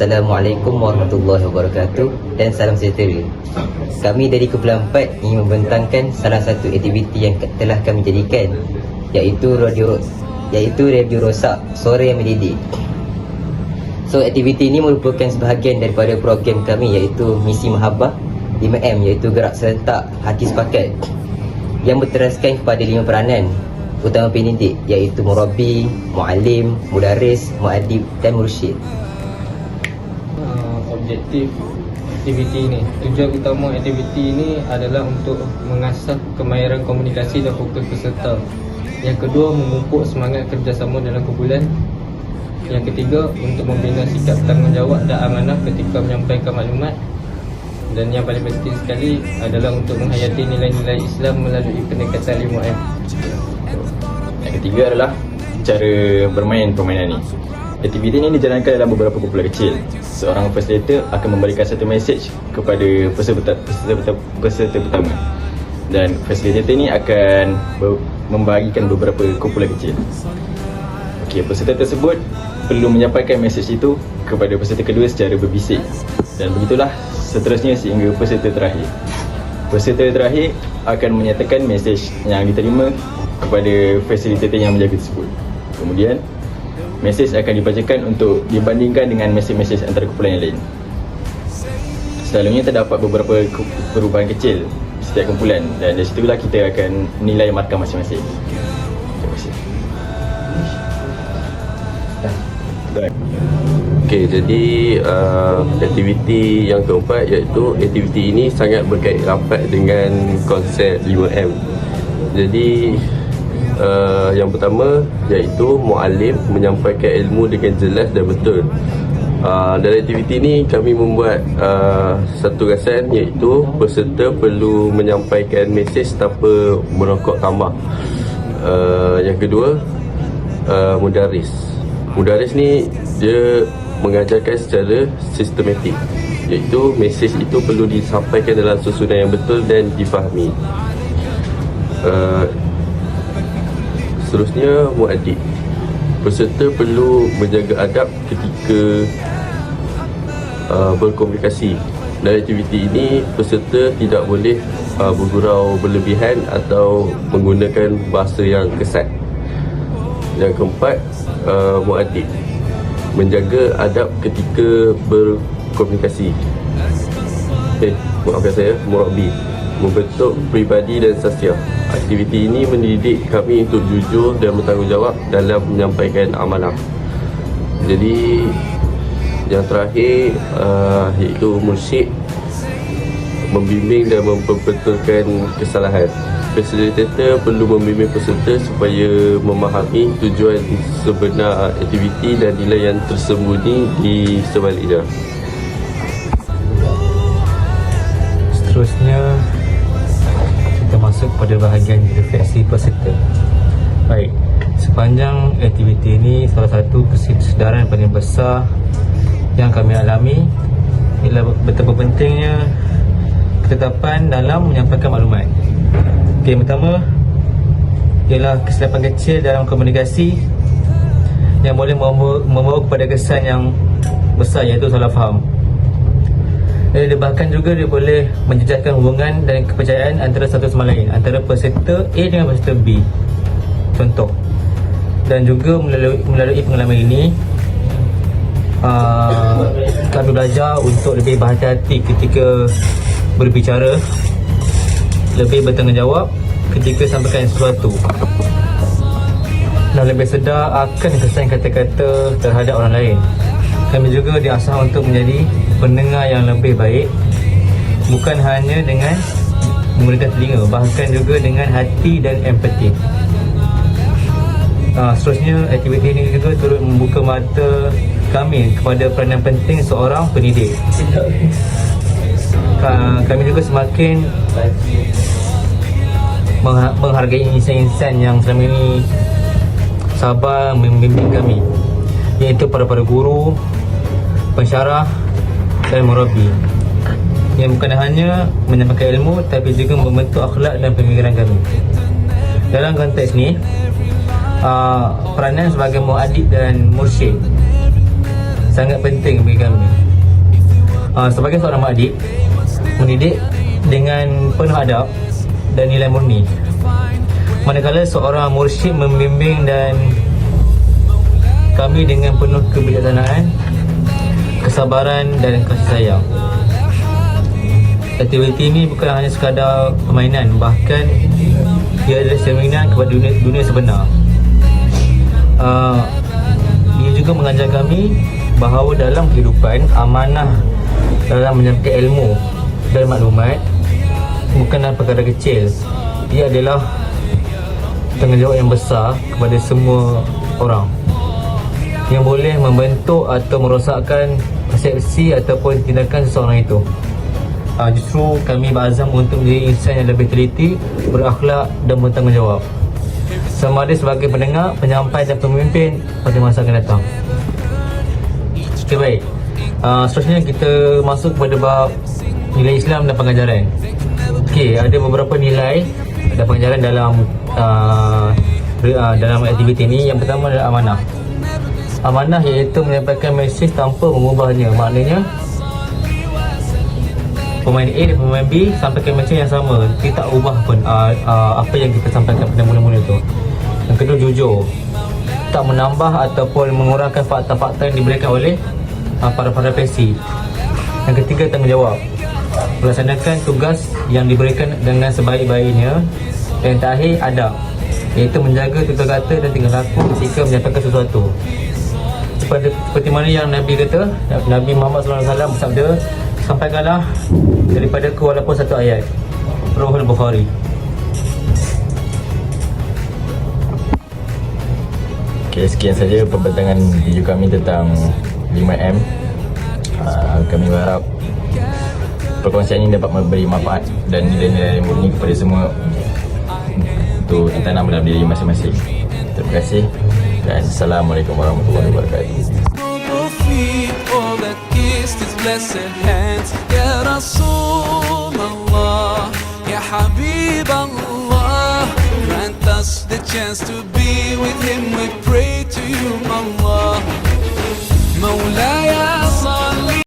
Assalamualaikum warahmatullahi wabarakatuh dan salam sejahtera. Kami dari Kumpulan 4 ingin membentangkan salah satu aktiviti yang telah kami jadikan iaitu radio iaitu radio rosak sore yang mendidik. So aktiviti ini merupakan sebahagian daripada program kami iaitu Misi Mahabbah 5M iaitu gerak serentak hati sepakat yang berteraskan kepada lima peranan utama pendidik iaitu murabi, muallim, mudaris, muadib dan mursyid. Objektif aktiviti ini. Tujuan utama aktiviti ini adalah untuk mengasah kemahiran komunikasi dan fokus peserta. Yang kedua, memupuk semangat kerjasama dalam kumpulan. Yang ketiga, untuk membina sikap tanggungjawab dan amanah ketika menyampaikan maklumat. Dan yang paling penting sekali adalah untuk menghayati nilai-nilai Islam melalui pendekatan 5M. Yang ketiga adalah cara bermain permainan ini. Aktiviti ini dijalankan dalam beberapa kumpulan kecil. Seorang facilitator akan memberikan satu mesej kepada peserta, peserta, peserta pertama. Dan facilitator ini akan ber- membagikan beberapa kumpulan kecil. Okey, peserta tersebut perlu menyampaikan mesej itu kepada peserta kedua secara berbisik. Dan begitulah seterusnya sehingga peserta terakhir. Peserta terakhir akan menyatakan mesej yang diterima kepada fasilitator yang menjaga tersebut. Kemudian, mesej akan dibacakan untuk dibandingkan dengan mesej-mesej antara kumpulan yang lain. Selalunya terdapat beberapa perubahan kecil setiap kumpulan dan dari situlah kita akan nilai markah masing-masing. Okey, jadi uh, aktiviti yang keempat iaitu aktiviti ini sangat berkait rapat dengan konsep 5M. Jadi uh, yang pertama iaitu muallim menyampaikan ilmu dengan jelas dan betul. Uh, dalam aktiviti ini kami membuat uh, satu rasan iaitu peserta perlu menyampaikan mesej tanpa merokok tambah. Uh, yang kedua uh, mudaris. Mudaris ni dia mengajarkan secara sistematik iaitu mesej itu perlu disampaikan dalam susunan yang betul dan difahami. Uh, seterusnya muadib. Peserta perlu menjaga adab ketika uh, berkomunikasi. Dalam aktiviti ini peserta tidak boleh uh, bergurau berlebihan atau menggunakan bahasa yang kesat. Yang keempat, uh, muadib menjaga adab ketika berkomunikasi. Eh, maafkan saya, murabi membentuk pribadi dan sasya. Aktiviti ini mendidik kami untuk jujur dan bertanggungjawab dalam menyampaikan amanah. Jadi yang terakhir uh, iaitu mursyid membimbing dan memperbetulkan kesalahan. Fasilitator perlu membimbing peserta supaya memahami tujuan sebenar aktiviti dan nilai yang tersembunyi di sebaliknya. Seterusnya masuk pada bahagian refleksi peserta. Baik, sepanjang aktiviti ini salah satu kesedaran paling besar yang kami alami ialah betapa pentingnya ketetapan dalam menyampaikan maklumat. Okey, pertama ialah kesilapan kecil dalam komunikasi yang boleh membawa, membawa kepada kesan yang besar iaitu salah faham. Dan dia bahkan juga dia boleh menjejaskan hubungan dan kepercayaan antara satu sama lain Antara peserta A dengan peserta B. Contoh. Dan juga melalui, melalui pengalaman ini uh, Kami belajar untuk lebih berhati-hati ketika berbicara Lebih bertanggungjawab ketika sampaikan sesuatu. Dan lebih sedar akan kesan kata-kata terhadap orang lain. Kami juga diasah untuk menjadi pendengar yang lebih baik bukan hanya dengan menggunakan telinga bahkan juga dengan hati dan empati uh, seterusnya aktiviti ini juga turut membuka mata kami kepada peranan penting seorang pendidik. Uh, kami juga semakin mengha- menghargai insan-insan yang selama ini sabar membimbing kami iaitu para-para guru, pensyarah dan murabi yang bukan hanya menyampaikan ilmu tapi juga membentuk akhlak dan pemikiran kami. Dalam konteks ni, uh, peranan sebagai muadib dan mursyid sangat penting bagi kami. Uh, sebagai seorang makdik, mendidik dengan penuh adab dan nilai murni. Manakala seorang mursyid membimbing dan kami dengan penuh kebijaksanaan, kesabaran dan kasih sayang. Aktiviti ini bukan hanya sekadar permainan, bahkan ia adalah cerminan kepada dunia, dunia sebenar. Uh, ia juga mengajar kami bahawa dalam kehidupan amanah dalam menyampaikan ilmu dan maklumat bukanlah perkara kecil. Ia adalah tanggungjawab yang besar kepada semua orang yang boleh membentuk atau merosakkan persepsi ataupun tindakan seseorang itu. Uh, justru kami berazam untuk menjadi insan yang lebih teliti, berakhlak dan bertanggungjawab. Sama ada sebagai pendengar, penyampai dan pemimpin pada masa akan datang. Okay, baik. Uh, seterusnya kita masuk kepada bab nilai Islam dan pengajaran. Okey, ada beberapa nilai dan pengajaran dalam uh, dalam aktiviti ini. Yang pertama adalah amanah. Amanah iaitu menyampaikan mesej tanpa mengubahnya. Maknanya pemain A dan pemain B sampaikan mesej yang sama. Dia tak ubah pun uh, uh, apa yang kita sampaikan pada mula-mula tu. Yang kedua jujur. Tak menambah ataupun mengurangkan fakta-fakta yang diberikan oleh uh, para-para pensi. Yang ketiga tanggungjawab. Melaksanakan tugas yang diberikan dengan sebaik-baiknya. Dan terakhir adab. Iaitu menjaga tutur kata dan tingkah laku ketika menyampaikan sesuatu. Seperti, seperti mana yang Nabi kata, Nabi Muhammad SAW bersabda, sampaikanlah daripada ku walaupun satu ayat. Rohul Bukhari. Okay, sekian saja pembentangan video kami tentang 5M. Uh, kami berharap perkongsian ini dapat memberi manfaat dan nilai-nilai murni kepada semua untuk ditanam dalam diri masing-masing. Terima kasih And Assalamu alaikum warahmatullahi wabarakatuh. Grant us the chance to be with Him, we pray to you, Allah. مولاي